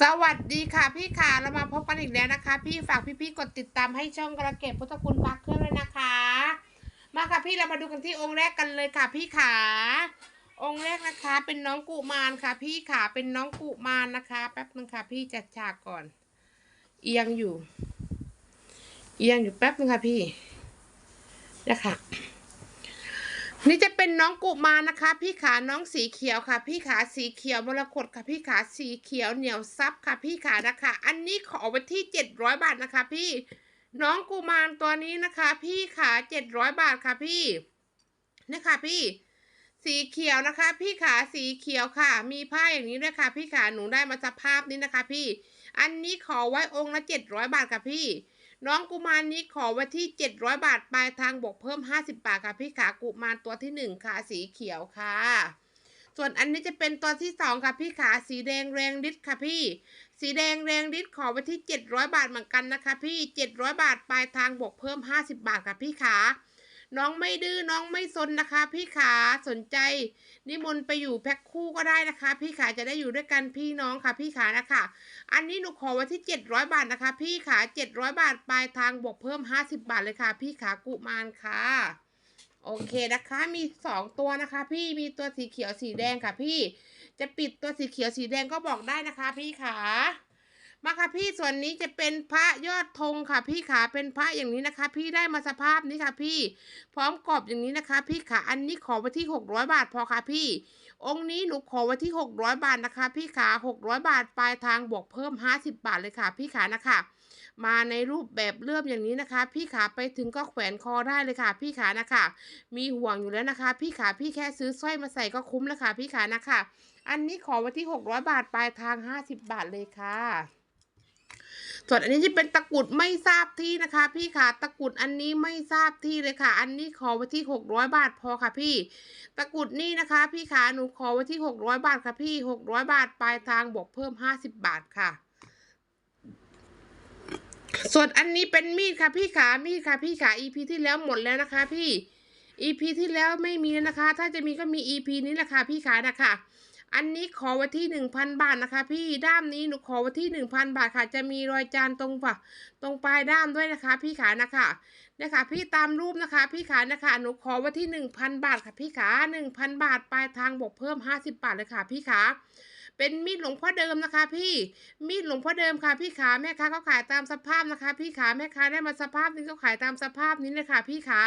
สวัสดีค่ะพี่ขาเรามาพบกันอีกแล้วนะคะ พี่ฝากพี่ๆกดติดตามให้ช่องกระเกตพุทธคุณพักเครื่องเลยนะคะ มาค่ะพี่เรามาดูกันที่องค์แรกกันเลยค่ะ พี่ขาองค์แรกนะคะ เป็นน้องกุมารค่ะ พี่ขาเป็นน้องกุมารนะคะ แป๊บนึงค่ะ พี่จัดฉากก่อน เอียงอยู่ เอียงอยู่แป๊บนึงค่ะพี่นะคะ นี่จะเป็นน้องกุมานะคะ พี่ขาน้องสีเขียวค่ะ พี่ขาสีเขียวมรกตค่ะ พี่ขาสีเขียวเหนียวซับค่ะ พี่ขานะคะ อันนี้ขอไว้ที่เจ็ดร้อยบาทนะคะ พี่น้องกุมารตัวนี้นะคะ พี่ขาเจ็ดร้อยบาทค่ะพี่นี่ค่ะพี่ สีเขียวนะคะ พี่ขาสีเขียวค่ะ มีผ้าอย่างนี้ด้วยค่ะ พี่ขาหนูได้มาสภาพนี้นะคะ พี่ อันนี้ขอไว้องค์ละเจ็ดร้อยบาทค่ะพี่ น้องกุมารนี้ขอไว้ที่ 700 บาทปลายทางบวกเพิ่ม 50 บาทค่ะพี่ขากุมารตัวที่ 1 ค่ะ สีเขียวค่ะ ส่วนอันนี้จะเป็นตัวที่ 2 ค่ะพี่ขาสีแดงแรงฤทธิ์ค่ะพี่ สีแดงแรงฤทธิ์ขอไว้ที่ 700 บาทเหมือนกันนะคะ พี่ 700 บาทปลายทางบวกเพิ่ม 50 บาทค่ะพี่ขา น้องไม่ดื้อน้องไม่ซนนะคะ พี่ขาสนใจ นิมนต์ไปอยู่แพ็คคู่ก็ได้นะคะ พี่ขาจะได้อยู่ด้วยกันพี่น้องค่ะ พี่ขานะคะ อันนี้หนูขอไว้ที่ 700 บาทนะคะ พี่ขา700 บาทปลายทางบวกเพิ่ม 50 บาทเลยค่ะ พี่ขากุมารค่ะโอเคนะคะ มี2ตัวนะคะ พี่มีตัวสีเขียวสีแดงค่ะ พี่จะปิดตัวสีเขียวสีแดงก็บอกได้นะคะ พี่ขา มาค่ะพี่ส่วนนี้จะเป็นพระยอดธงค่ะพี่ขาเป็นพระอย่างนี้นะคะ พี่ได้มาสภาพนี้ค่ะพี่ พร้อมกรอบอย่างนี้นะคะ พี่ขาอันนี้ขอไว้ที่ 600 บาทพอค่ะพี่ องค์นี้หนูขอไว้ที่ 600 บาทนะคะ พี่ขา600 บาทปลายทางบวกเพิ่ม 50 บาทเลยค่ะ พี่ขานะคะมาในรูปแบบเลื่อมอย่างนี้นะคะ พี่ขาไปถึงก็แขวนคอได้เลยค่ะ พี่ขานะคะ มีห่วงอยู่แล้วนะคะ พี่ขาพี่แค่ซื้อสร้อยมาใส่ก็คุ้มแล้วค่ะ พี่ขานะคะ อันนี้ขอไว้ที่ 600 บาทปลายทาง 50 บาทเลยค่ะ ส่วนอันนี้จะเป็นตะกุดไม่ทราบที่นะคะ พี่ขาตะกุดอันนี้ไม่ทราบที่เลยค่ะ อันนี้ขอไว้ที่600บาทพอค่ะพี่ ตะกุดนี่นะคะ พี่ขาหนูขอไว้ที่600บาทค่ะพี่600บาทปลายทางบวกเพิ่ม50บาทค่ะ ส่วนอันนี้เป็นมีดค่ะพี่ขามีดค่ะพี่ขา EP ที่แล้วหมดแล้วนะคะ พี่ EP ที่แล้วไม่มีนะคะ ถ้าจะมีก็มี EP นี้แหละค่ะพี่ขานะคะ อันนี้ขอไว้ที่หนึ่งพันบาทนะคะ พี่ด้ามนี้หนูขอไว้ที่หนึ่งพันบาทค่ะ จะมีรอยจานตรงฝ่าตรงปลายด้ามด้วยนะคะ พี่ขานะคะนะคะพี่ตามรูปนะคะ พี่ขานะคะหนูขอไว้ที่หนึ่งพันบาทค่ะ พี่ขาหนึ่งพันบาทปลายทางบวกเพิ่มห้าสิบบาทเลยค่ะ พี่ขา เป็นมีดหลวงพ่อเดิมนะคะพี่ มีดหลวงพ่อเดิมค่ะพี่ขาแม่ค้าเขาขายตามสภาพนะคะ พี่ขาแม่ค้าได้มาสภาพนี้ก็ขายตามสภาพนี้เลยค่ะพี่ขา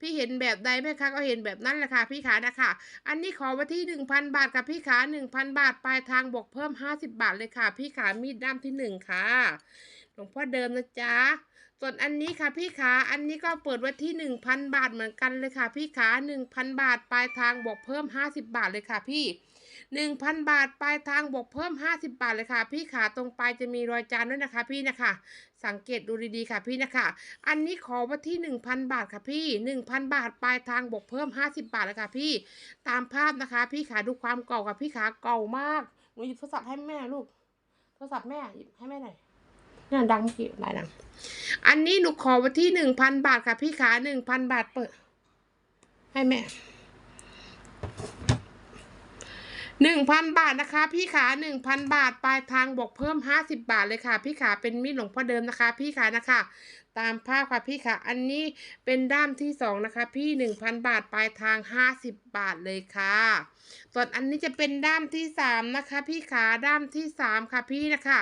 พี่เห็นแบบใดแม่ค้าก็เห็นแบบนั้นแหละค่ะพี่ขานะคะ อันนี้ขอไว้ที่หนึ่งพันบาทค่ะพี่ขาหนึ่งพันบาทปลายทางบวกเพิ่มห้าสิบบาทเลยค่ะ พี่ขามีดด้ามที่หนึ่งค่ะหลวงพ่อเดิมนะจ๊ะ ส่วนอันนี้ค่ะพี่ขาอันนี้ก็เปิดไว้ที่หนึ่งพันบาทเหมือนกันเลยค่ะ พี่ขาหนึ่งพันบาทปลายทางบวกเพิ่มห้าสิบบาทเลยค่ะพี่หนึ่งพันบาทปลายทางบวกเพิ่มห้าสิบบาทเลยค่ะ พี่ขาตรงปลายจะมีรอยจานด้วยนะคะ พี่นะคะ สังเกตดูดีๆค่ะพี่นะคะ อันนี้ขอไว้ที่หนึ่งพันบาทค่ะพี่หนึ่งพันบาทปลายทางบวกเพิ่มห้าสิบบาทเลยค่ะพี่ ตามภาพนะคะ พี่ขาดูความเก่าค่ะพี่ขาเก่ามากหนูหยิบโทรศัพท์ให้แม่ลูกโทรศัพท์แม่หยิบให้แม่หน่อย นี่ดังกี่หลายดัง อันนี้หนูขอไว้ที่หนึ่งพันบาทค่ะ พี่ขาหนึ่งพันบาทเปิด ให้แม่ หนึ่งพันบาทนะคะ พี่ขาหนึ่งพันบาทปลายทางบวกเพิ่มห้าสิบบาทเลยค่ะ พี่ขาเป็นมีดหลวงพ่อเดิมนะคะ พี่ขานะคะ ตามภาพค่ะพี่ขาอันนี้เป็นด้ามที่สองนะคะ พี่หนึ่งพันบาทปลายทางห้าสิบบาทเลยค่ะส่วนอันนี้จะเป็นด้ามที่สามนะคะ พี่ขาด้ามที่สามค่ะพี่นะคะ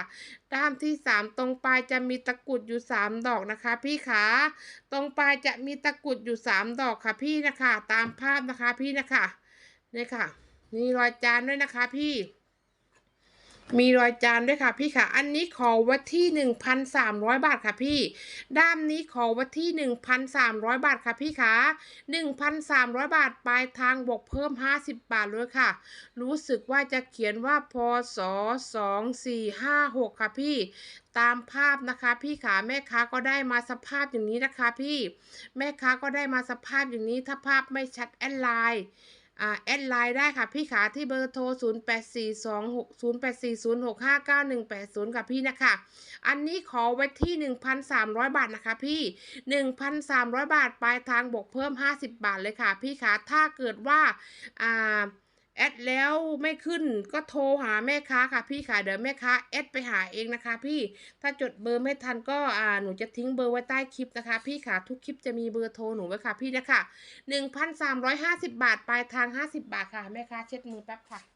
ด้ามที่สามตรงปลายจะมีตะกรุดอยู่สามดอกนะคะ พี่ขาตรงปลายจะมีตะกรุดอยู่สามดอกค่ะพี่นะคะ ตามภาพนะคะพี่นะคะนี่ค่ะ มีรอยจานด้วยนะคะพี่ มีรอยจานด้วยค่ะพี่ค่ะ อันนี้ขอไว้ที่หนึ่งพันสามร้อยบาทค่ะพี่ ด้ามนี้ขอไว้ที่หนึ่งพันสามร้อยบาทค่ะพี่ค่ะหนึ่งพันสามร้อยบาทปลายทางบวกเพิ่มห้าสิบบาทเลยค่ะ รู้สึกว่าจะเขียนว่าพศสองสี่ห้าหกค่ะพี่ตามภาพนะคะพี่ขาแม่ค้าก็ได้มาสภาพอย่างนี้นะคะ พี่แม่ค้าก็ได้มาสภาพอย่างนี้ถ้าภาพไม่ชัดแอดไลน์ แอดไลน์ได้ค่ะพี่ขาที่เบอร์โทร 0 8 4 2 6 0 8 4 0 6 5 9 1 8 0 ค่ะพี่นะคะ อันนี้ขอไว้ที่ 1,300 บาทนะคะพี่ 1,300 บาทปลายทางบวกเพิ่ม 50 บาทเลยค่ะพี่ขาถ้าเกิดว่าอ่า แอดแล้วไม่ขึ้นก็โทรหาแม่ค้าค่ะพี่ค่ะเดี๋ยวแม่ค้าแอดไปหาเองนะคะ พี่ถ้าจดเบอร์ไม่ทันก็อ่าหนูจะทิ้งเบอร์ไว้ใต้คลิปนะคะ พี่ค่ะทุกคลิปจะมีเบอร์โทรหนูไว้ค่ะพี่นะคะหนึ่งพันสามร้อยห้าสิบบาทปลายทางห้าสิบบาทค่ะแม่ค้าเช็ดมือแป๊บค่ะ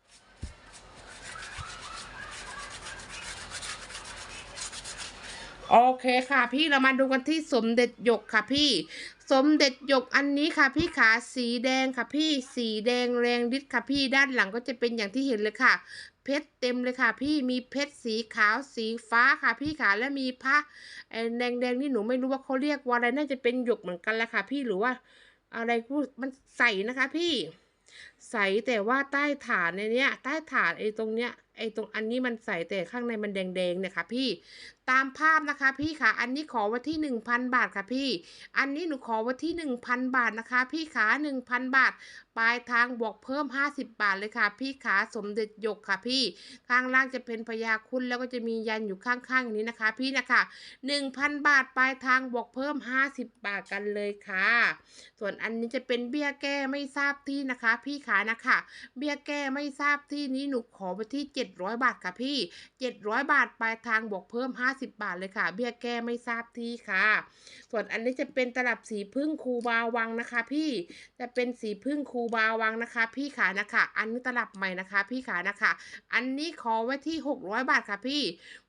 โอเคค่ะพี่เรามาดูกันที่สมเด็จหยกค่ะพี่ สมเด็จหยกอันนี้ค่ะพี่ขาสีแดงค่ะพี่สีแดงแรงฤทธิ์ค่ะพี่ด้านหลังก็จะเป็นอย่างที่เห็นเลยค่ะ เพชรเต็มเลยค่ะ พี่มีเพชรสีขาวสีฟ้าค่ะพี่ขาและมีพระแดงแดงๆนี่หนูไม่รู้ว่าเขาเรียกว่าอะไรน่าจะเป็นหยกเหมือนกันแหละค่ะ พี่หรือว่าอะไรกูมันใสนะคะพี่ใสแต่ว่าใต้ฐานในเนี้ยใต้ฐานไอ้ตรงเนี้ยไอ้ตรงอันนี้มันใสแต่ข้างในมันแดงๆเนี่ยค่ะพี่ ตามภาพนะคะพี่ค่ะ อันนี้ขอไว้ที่หนึ่งพันบาทค่ะพี่ อันนี้หนูขอไว้ที่หนึ่งพันบาทนะคะ พี่ขาหนึ่งพันบาท ปลายทางบวกเพิ่มห้าสิบบาทเลยค่ะ พี่ขาสมเด็จยกค่ะพี่ ข้างล่างจะเป็นพญาคุณแล้วก็จะมียันอยู่ข้างๆอย่างนี้นะคะ พี่นะคะหนึ่งพันบาท ปลายทางบวกเพิ่มห้าสิบบาทกันเลยค่ะ ส่วนอันนี้จะเป็นเบี้ยแก้ไม่ทราบที่นะคะ พี่ขานะคะ เบี้ยแก้ไม่ทราบที่นี้หนูขอไปที่ 700 บาทค่ะพี่ 700 บาท ปลายทางบวกเพิ่ม 50บาทเลยค่ะ เบี้ยแก้ไม่ทราบที่ค่ะ ส่วนอันนี้จะเป็นตลับสีพึ่งครูบาวังนะคะ พี่จะเป็นสีพึ่งครูบาวังนะคะ พี่ขานะคะ อันนี้ตลับใหม่นะคะ พี่ขานะคะ อันนี้ขอไว้ที่ 600 บาทค่ะพี่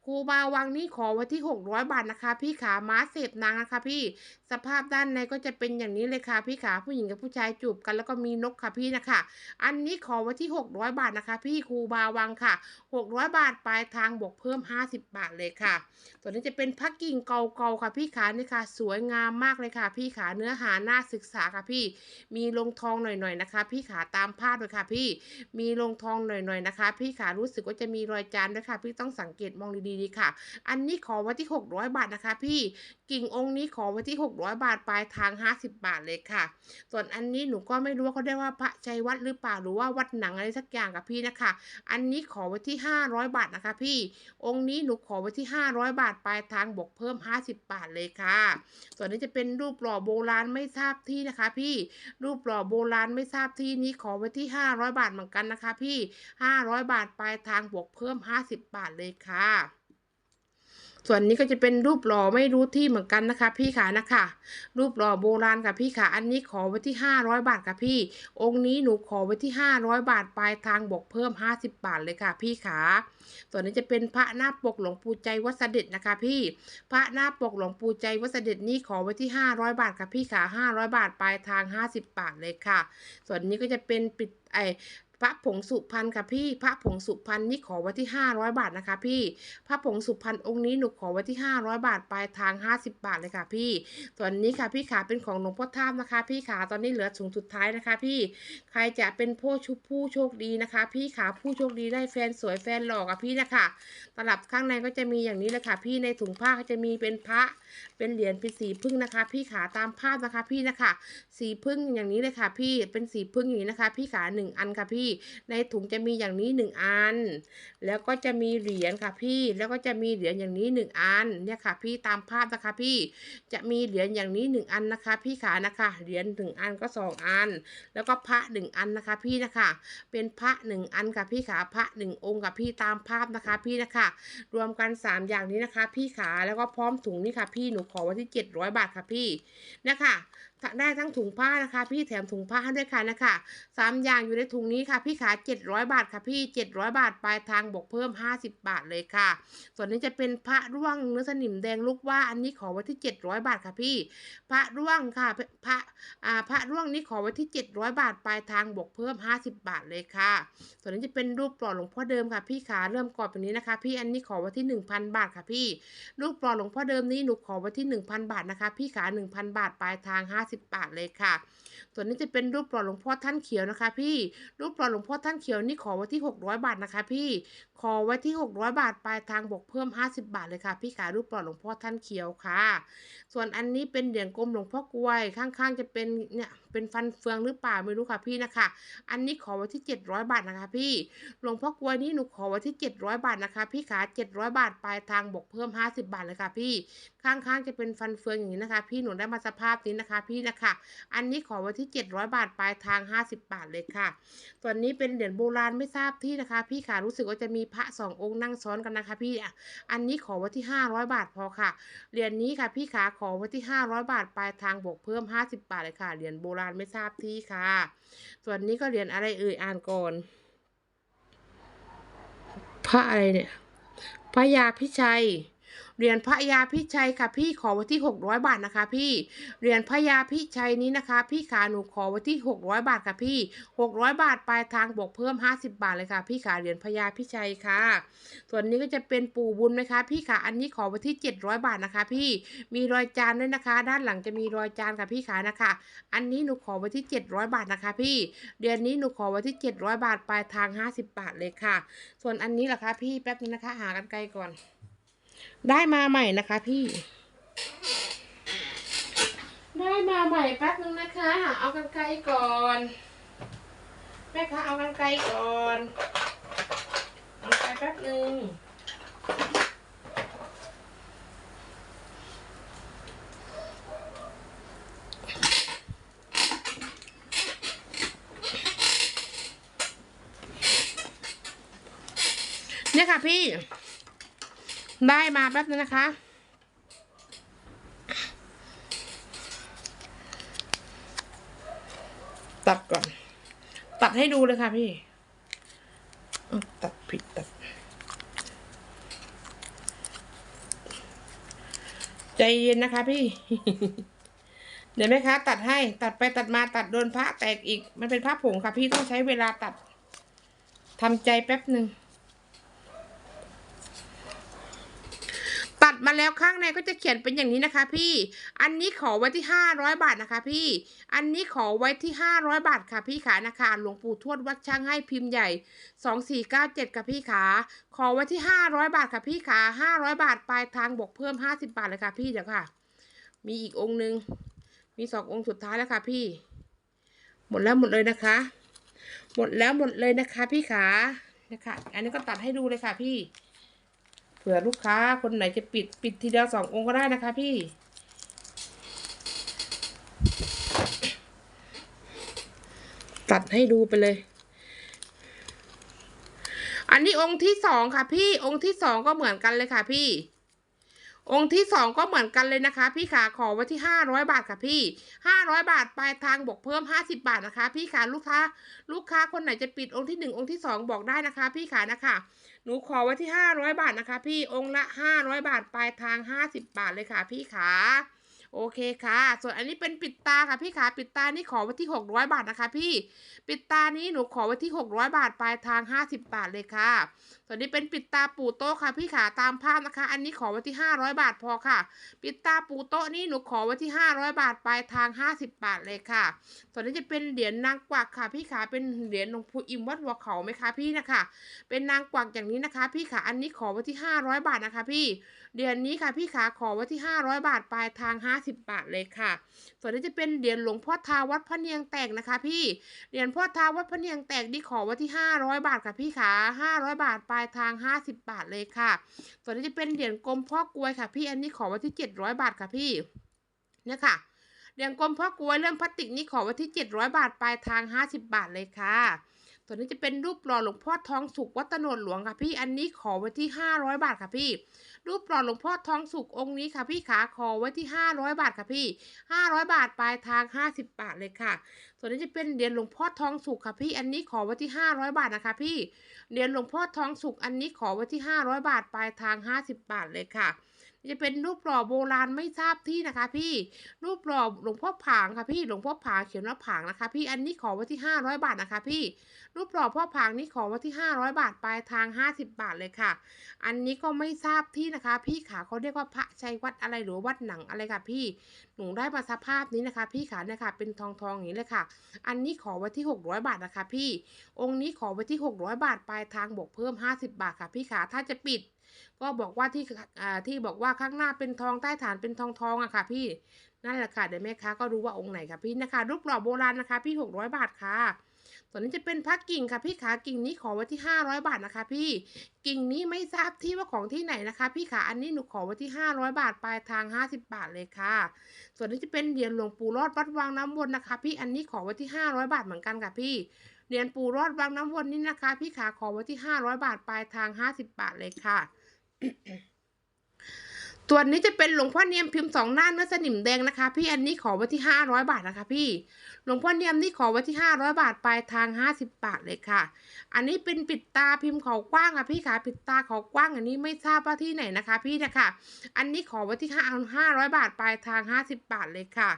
รูบาวังนี่ขอไว้ที่ 600 บาทนะคะ พี่ขาม้าเสพนางนะคะ พี่สภาพด้านในก็จะเป็นอย่างนี้เลยค่ะพี่ขาผู้หญิงกับผู้ชายจูบกันแล้วก็มีนกค่ะพี่นะคะ อันนี้ขอไว้ที่ 600 บาทนะคะ พี่ครูบาวังค่ะ 600 บาทปลายทางบวกเพิ่ม 50 บาทเลยค่ะส่วนนี้จะเป็นพักกิ่งเก่าๆค่ะพี่ขานี่ค่ะ สวยงามมากเลยค่ะ พี่ขาเนื้อหาน่าศึกษาค่ะพี่ มีลงทองหน่อยๆนะคะ พี่ขาตามภาพเลยค่ะพี่ มีลงทองหน่อยๆนะคะ พี่ขารู้สึกว่าจะมีรอยจานด้วยค่ะ พี่ต้องสังเกตมองดีๆดีค่ะ อันนี้ขอไว้ที่ 600 บาทนะคะ พี่กิ่งองค์นี้ขอไว้ที่ 600 บาทปลายทาง 50 บาทเลยค่ะ ส่วนอันนี้หนูก็ไม่รู้ว่าเขาเรียกว่าพระชัยวัดหรือเปล่าหรือว่าวัดหนังอะไรสักอย่างกับพี่นะคะ อันนี้ขอไว้ที่ 500 บาทนะคะ พี่ องค์นี้หนูขอไว้ที่ 500 บาทปลายทางบวกเพิ่ม 50 บาทเลยค่ะ ส่วนนี้จะเป็นรูปหล่อโบราณไม่ทราบที่นะคะ พี่ รูปหล่อโบราณไม่ทราบที่นี้ขอไว้ที่ 500 บาทเหมือนกันนะคะ พี่ 500 บาทปลายทางบวกเพิ่ม 50 บาทเลยค่ะ ส่วนนี้ก็จะเป็นรูปหล่อไม่รู้ที่เหมือนกันนะคะ พี่ขานะคะ รูปหล่อโบราณค่ะพี่ขาอันนี้ขอไว้ที่ 500 บาทค่ะพี่ องค์นี้หนูขอไว้ที่ 500 บาทปลายทางบวกเพิ่ม 50 บาทเลยค่ะ พี่ขาส่วนนี้จะเป็นพระหน้าปกหลวงปู่ใจวัดเสด็จนะคะ พี่ พระหน้าปกหลวงปู่ใจวัดเสด็จนี่ขอไว้ที่ 500 บาทค่ะพี่ขา500 บาทปลายทาง 50 บาทเลยค่ะ ส่วนนี้ก็จะเป็นปิดไอ พระผงสุพรรณค่ะพี่ พระผงสุพรรณนี่ขอไว้ที่ 500 บาทนะคะ พี่ พระผงสุพรรณองค์นี้หนูขอไว้ที่ 500 บาทปลายทาง 50 บาทเลยค่ะพี่ส่วนนี้ค่ะพี่ขาเป็นของหลวงพ่อท่ามนะคะ พี่ขาตอนนี้เหลือถุงสุดท้ายนะคะ พี่ ใครจะเป็นผู้ชุผู้โชคดีนะคะ พี่ขาผู้โชคดีได้แฟนสวยแฟนหล่อกับพี่นะคะตลับข้างในก็จะมีอย่างนี้เลยค่ะ พี่ในถุงผ้าก็จะมีเป็นพระเป็นเหรียญเป็นสีพึ่งนะคะ พี่ขาตามภาพนะคะ พี่นะคะ สีพึ่งอย่างนี้เลยค่ะ พี่เป็นสีพึ่งอย่างนี้นะคะ พี่ขาหนึ่งอันค่ะพี่ในถุงจะมีอย่างนี้หนึ่งอัน แล้วก็จะมีเหรียญค่ะพี่ แล้วก็จะมีเหรียญอย่างนี้หนึ่งอัน เนี่ยค่ะพี่ตามภาพนะคะพี่ จะมีเหรียญอย่างนี้หนึ่งอันนะคะ พี่ขานะคะ เหรียญหนึ่งอันก็สองอัน แล้วก็พระหนึ่งอันนะคะพี่นะคะ เป็นพระหนึ่งอันค่ะพี่ขา พระหนึ่งองค์ค่ะพี่ตามภาพนะคะพี่นะคะ รวมกันสามอย่างนี้นะคะ พี่ขา แล้วก็พร้อมถุงนี่ค่ะพี่ หนูขอไว้ที่เจ็ดร้อยบาทค่ะพี่ นะคะ ได้ทั้งถุงผ้านะคะ พี่แถมถุงผ้าให้ด้วยค่ะนะคะสามอย่างอยู่ในถุงนี้ค่ะ พี่ขาเจ็ดร้อยบาทค่ะพี่เจ็ดร้อยบาทปลายทางบวกเพิ่มห้าสิบบาทเลยค่ะ ส่วนนี้จะเป็นพระร่วงเนื้อสนิมแดงลูกว่าอันนี้ขอไว้ที่เจ็ดร้อยบาทค่ะพี่ พระร่วงค่ะพระอ่าพระร่วงนี้ขอไว้ที่เจ็ดร้อยบาทปลายทางบวกเพิ่มห้าสิบบาทเลยค่ะ ส่วนนี้จะเป็นรูปปลอดหลวงพ่อเดิมค่ะ พี่ขาเริ่มกรอบแบบนี้นะคะ พี่อันนี้ขอไว้ที่หนึ่งพันบาทค่ะพี่รูปปลอดหลวงพ่อเดิมนี้หนูขอไว้ที่หนึ่งพันบาทนะคะ พี่ขาหนึ่งพันบาทปลายทางห้า50 บาทเลยค่ะ ส่วนนี้จะเป็นรูปปลอหลวงพ่อท่านเขียวนะคะ พี่ รูปปลอหลวงพ่อท่านเขียวนี่ขอไว้ที่หกร้อยบาทนะคะ พี่ ขอไว้ที่หกร้อยบาท ปลายทางบวกเพิ่มห้าสิบาทเลยค่ะ พี่ขารูปปลอดหลวงพ่อท่านเขียวค่ะ ส่วนอันนี้เป็นเหรียญกลมหลวงพ่อกลวย ข้างๆ จะเป็นเนี่ยเป็นฟันเฟืองหรือเปล่าไม่รู้ค่ะพี่นะคะ อันนี้ขอไว้ที่เจ็ดร้อยบาทนะคะ พี่ หลวงพ่อกลวยนี่หนูขอไว้ที่เจ็ดร้อยบาทนะคะ พี่ขาเจ็ดร้อยบาท ปลายทางบวกเพิ่มห้าสิบาทเลยค่ะพี่ ข้างๆ จะเป็นฟันเฟืองอย่างนี้นะคะ พี่หนูได้มาสภาพนี้นะคะ พี่นะคะ อันนี้ขอไว้ที่เจ็ดร้อยบาท ปลายทางห้าสิบบาทเลยค่ะ ส่วนนี้เป็นเหรียญโบราณไม่ทราบที่นะคะ พี่ค่ะรู้สึกว่าจะมีพระสององค์นั่งซ้อนกันนะคะพี่อะอันนี้ขอวันที่ห้าร้อยบาทพอค่ะเหรียญนี้ค่ะพี่ขาขอวันที่ห้าร้อยบาทปลายทางบวกเพิ่มห้าสิบบาทเลยค่ะเหรียญโบราณไม่ทราบที่ค่ะ ส่วนนี้ก็เหรียญอะไรเอ่ยอ่านก่อนพระอะไรเนี่ยพระยาพิชัย เหรียญพระยาพิชัยค่ะพี่ขอไว้ที่หกร้อยบาทนะคะ พี่เหรียญพระยาพิชัยนี้นะคะ พี่ขาหนูขอไว้ที่หกร้อยบาทค่ะพี่หกร้อยบาทปลายทางบวกเพิ่มห้าสิบบาทเลยค่ะ พี่ขาเหรียญพระยาพิชัยค่ะ ส่วนนี้ก็จะเป็นปู่บุญไหมคะ พี่ขาอันนี้ขอไว้ที่เจ็ดร้อยบาทนะคะ พี่มีรอยจานด้วยนะคะ ด้านหลังจะมีรอยจานค่ะพี่ขานะคะ อันนี้หนูขอไว้ที่เจ็ดร้อยบาทนะคะ พี่เดือนนี้หนูขอไว้ที่เจ็ดร้อยบาทปลายทางห้าสิบบาทเลยค่ะ ส่วนอันนี้ล่ะคะ พี่แป๊บนึงนะคะ หากันไกลก่อน ได้มาใหม่นะคะพี่ ได้มาใหม่แป๊บนึงนะคะหาเอากันไกลก่อน แม่คะเอากันไกลก่อนเอาไปแป๊บนึงเนี่ยค่ะพี่ ได้มาแป๊บนึงนะคะ ตัดก่อน ตัดให้ดูเลยค่ะพี่อ้าวตัดผิดตัด ใจเย็นนะคะพี่ เดี๋ยวแม่ค้าตัดให้ ตัดไปตัดมาตัดโดนพระแตกอีก มันเป็นพระผงค่ะพี่ต้องใช้เวลาตัดทำใจแป๊บหนึ่ง ตัด มาแล้วข้างในก็จะเขียนเป็นอย่างนี้นะคะพี่ อันนี้ขอไว้ที่ห้าร้อยบาทนะคะพี่ อันนี้ขอไว้ที่ห้าร้อยบาทค่ะพี่ขานะคะหลวงปู่ทวดวัดช่างให้พิมพ์ใหญ่สองสี่เก้าเจ็ดค่ะพี่ขาขอไว้ที่ห้าร้อยบาทค่ะพี่ขาห้าร้อยบาทปลายทางบวกเพิ่มห้าสิบาทเลยค่ะพี่เดี๋ยวค่ะ มีอีกองค์หนึ่งมีสององค์สุดท้ายแล้วค่ะพี่ หมดแล้วหมดเลยนะคะ หมดแล้วหมดเลยนะคะ พี่ขานะคะ อันนี้ก็ตัดให้ดูเลยค่ะพี่ เผื่อลูกค้าคนไหนจะปิดปิดทีเดียวสององค์ก็ได้นะคะพี่ ตัดให้ดูไปเลย อันนี้องค์ที่สองค่ะพี่องค์ที่สองก็เหมือนกันเลยค่ะพี่ องค์ที่สองก็เหมือนกันเลยนะคะ พี่ขาขอไว้ที่ห้าร้อยบาทค่ะพี่ห้าร้อยบาทปลายทางบวกเพิ่มห้าสิบาทนะคะ พี่ขาลูกค้า ลูกค้าคนไหนจะปิดองค์ที่หนึ่งองค์ที่สองบอกได้นะคะ พี่ขานะคะหนูขอไว้ที่ห้าร้อยบาทนะคะ พี่องค์ละห้าร้อยบาทปลายทางห้าสิบบาทเลยค่ะ พี่ขา โอเคค่ะ ส่วนอันนี้เป็นปิดตาค่ะพี่ขาปิดตานี่ขอไว้ที่หกร้อยบาทนะคะ พี่ ปิดตานี้หนูขอไว้ที่หกร้อยบาทปลายทางห้าสิบบาทเลยค่ะ ส่วนนี้เป็นปิดตาปูโต๊ะค่ะ พี่ขาตามภาพนะคะ อันนี้ขอไว้ที่ห้าร้อยบาทพอค่ะ ปิดตาปูโต๊ะนี่หนูขอไว้ที่ห้าร้อยบาทปลายทางห้าสิบบาทเลยค่ะ ส่วนนี้จะเป็นเหรียญนางกวักค่ะ พี่ขาเป็นเหรียญหลวงปู่อิ่มวัดหัวเขาไหมคะพี่นะคะ เป็นนางกวักอย่างนี้นะคะ พี่ขาอันนี้ขอไว้ที่ห้าร้อยบาทนะคะ พี่เหรียญนี้ค่ะพี่ขาขอไว้ที่ห้าร้อยบาทปลายทางห้าสิบบาทเลยค่ะ ส่วนนี้จะเป็นเหรียญหลวงพ่อทาวัดพระเนียงแตกนะคะ พี่เหรียญพ่อทาวัดพระเนียงแตกนี่ขอไว้ที่ห้าร้อยบาทค่ะพี่ขาห้าร้อยบาทปลายทางห้าสิบบาทเลยค่ะ ส่วนนี้จะเป็นเหรียญกลมพ่อกลวยค่ะ พี่อันนี้ขอไว้ที่เจ็ดร้อยบาทค่ะพี่เนี่ยค่ะเหรียญกลมพ่อกลวยเรื่องพลาสติกนี่ขอไว้ที่เจ็ดร้อยบาทปลายทางห้าสิบบาทเลยค่ะ ตัวนี้จะเป็นรูปหล่อหลวงพ่อทองสุกวัดตโนดหลวงค่ะพี่ อันนี้ขอไว้ที่ห้าร้อยบาทค่ะพี่ รูปหล่อหลวงพ่อทองสุกองค์นี้ค่ะพี่ขาขอไว้ที่ห้าร้อยบาทค่ะพี่ห้าร้อยบาทปลายทางห้าสิบบาทเลยค่ะ ส่วนนี้จะเป็นเหรียญหลวงพ่อทองสุกค่ะพี่ อันนี้ขอไว้ที่ห้าร้อยบาทนะคะพี่ เหรียญหลวงพ่อทองสุกอันนี้ขอไว้ที่ห้าร้อยบาทปลายทางห้าสิบบาทเลยค่ะ จะเป็นรูปหล่อโบราณไม่ทราบที่นะคะ พี่รูปหล่อหลวงพ่อผางค่ะพี่หลวงพ่อผางเขียนว่าผางนะคะ พี่อันนี้ขอไว้ที่ห้าร้อยบาทนะคะ พี่รูปหล่อพ่อผางนี่ขอไว้ที่ห้าร้อยบาทปลายทางห้าสิบบาทเลยค่ะ อันนี้ก็ไม่ทราบที่นะคะ พี่ขาเขาเรียกว่าพระชัยวัดอะไรหรือวัดหนังอะไรค่ะพี่หนูได้มาสภาพนี้นะคะ พี่ขาเนี่ยค่ะเป็นทองทองอย่างนี้เลยค่ะ อันนี้ขอไว้ที่หกร้อยบาทนะคะ พี่องค์นี้ขอไว้ที่หกร้อยบาทปลายทางบวกเพิ่มห้าสิบาทค่ะ พี่ขาถ้าจะปิด ก็บอกว่าที่ที่บอกว่าข้างหน้าเป็นทองใต้ฐานเป็นทองทองอะค่ะ พี่นั่นแหละค่ะเดี๋ยวแม่ค้าก็รู้ว่าองค์ไหนค่ะพี่นะคะรูปหล่อโบราณนะคะ พี่หกร้อยบาทค่ะส่วนนี้จะเป็นพระกิ่งค่ะพี่ขากิ่งนี้ขอไว้ที่ 500 บาทนะคะ พี่ กิ่งนี้ไม่ทราบที่ว่าของที่ไหนนะคะ พี่ขาอันนี้หนูขอไว้ที่ 500 บาทปลายทาง 50 บาทเลยค่ะ ส่วนนี้จะเป็นเหรียญหลวงปู่รอดวัดวังน้ำวนนะคะ พี่อันนี้ขอไว้ที่ 500 บาทเหมือนกันค่ะพี่เหรียญปู่รอดวังน้ำวนนี่นะคะ พี่ขาขอไว้ที่ 500 บาทปลายทาง 50 บาทเลยค่ะ ส่วนนี้จะเป็นหลวงพ่อเนียมพิมพ์สองหน้าเนื้อสนิมแดงนะคะ พี่อันนี้ขอไว้ที่ห้าร้อยบาทนะคะ พี่หลวงพ่อเนียมนี่ขอไว้ที่ห้าร้อยบาทปลายทางห้าสิบบาทเลยค่ะ อันนี้เป็นปิดตาพิมพ์เขากว้างค่ะพี่ขาปิดตาเขากว้าง อันนี้ไม่ทราบว่าที่ไหนนะคะ พี่นะคะ อันนี้ขอไว้ที่ห้าห้าร้อยบาทปลายทางห้าสิบบาทเลยค่ะ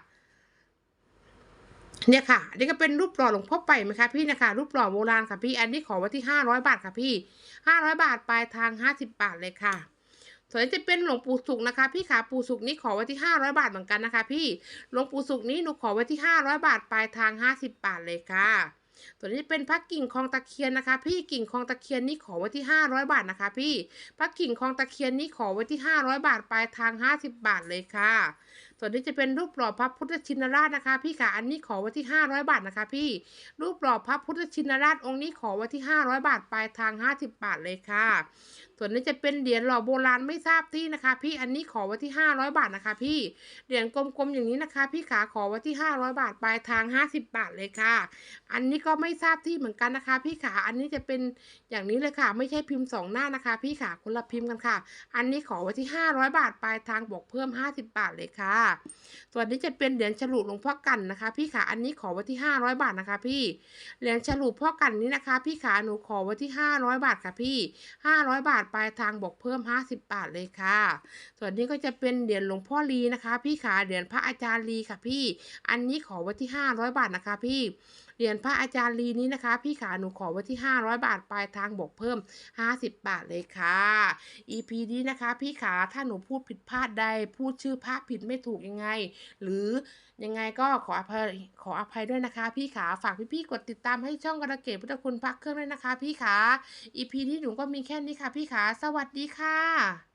เนี่ยค่ะนนี้ก็เป็นรูปหล่อหลวงพ่อไปไหมคะพี่นะคะ รูปหล่อโบราณค่ะพี่ อันนี้ขอไว้ที่ห้าร้อยบาทค่ะพี่ห้าร้อยบาทปลายทางห้าสิบบาทเลยค่ะส่วนี้จะเป็นหลวงปู่สุกนะคะ พี่ขาปู่สุกนี้ขอไว้ที่ห้าร้อยบาทเหมือนกันนะคะ พี่หลวงปู่สุกนี้หนูขอไว้ที่ห้าร้อยบาทปลายทางห้าสิบบาทเลยค่ะส่วนนี้จะเป็นพระกิ่งคลองตะเคียนนะคะ พี่กิ่งคลองตะเคียนนี้ขอไว้ที่ห้าร้อยบาทนะคะ พี่พระกิ่งคลองตะเคียนนี้ขอไว้ที่ห้าร้อยบาทปลายทางห้าสิบบาทเลยค่ะ ส่วนนี้จะเป็นรูปหล่อพระพุทธชินราชนะคะ พี่ค่ะอันนี้ขอไว้ที่ห้าร้อยบาทนะคะ พี่รูปหล่อพระพุทธชินราชองค์นี้ขอไว้ที่ห้าร้อยบาทปลายทางห้าสิบบาทเลยค่ะ ส่วนนี้จะเป็นเหรียญหล่อโบราณไม่ทราบที่นะคะ พี่อันนี้ขอไว้ที่ห้าร้อยบาทนะคะ พี่เหรียญกลมๆอย่างนี้นะคะ พี่ขาขอไว้ที่ห้าร้อยบาทปลายทางห้าสิบบาทเลยค่ะ อันนี้ก็ไม่ทราบที่เหมือนกันนะคะ พี่ขาอันนี้จะเป็นอย่างนี้เลยค่ะ ไม่ใช่พิมพ์สองหน้านะคะ พี่ขาคนละพิมพ์กันค่ะ อันนี้ขอไว้ที่ห้าร้อยบาทปลายทางบวกเพิ่มห้าสิบบาทเลยค่ะส่วนนี้จะเป็นเหรียญฉลุหลวงพ่อกันนะคะ พี่ขาอันนี้ขอไว้ที่ห้าร้อยบาทนะคะ พี่ เหรียญฉลุพ่อกันนี้นะคะ พี่ขาหนูขอไว้ที่ห้าร้อยบาทค่ะพี่ห้าร้อยบาทปลายทางบวกเพิ่มห้าสิบบาทเลยค่ะ ส่วนนี้ก็จะเป็นเหรียญหลวงพ่อลีนะคะ พี่ขาเหรียญพระอาจารย์ลีค่ะพี่ อันนี้ขอไว้ที่ห้าร้อยบาทนะคะ พี่เหรียญพระอาจารย์ลีนี้นะคะ พี่ขาหนูขอไว้ที่ห้าร้อยบาทปลายทางบวกเพิ่มห้าสิบบาทเลยค่ะ EP นี้นะคะ พี่ขาถ้าหนูพูดผิดพลาดใด พูดชื่อพระผิดไม่ถูกยังไง หรือยังไงก็ขออภัยขออภัยด้วยนะคะ พี่ขาฝากพี่ๆกดติดตามให้ช่องกระเกตพุทธคุณพระเครื่องด้วยนะคะ พี่ขา EP ที่หนูก็มีแค่นี้ค่ะ พี่ขาสวัสดีค่ะ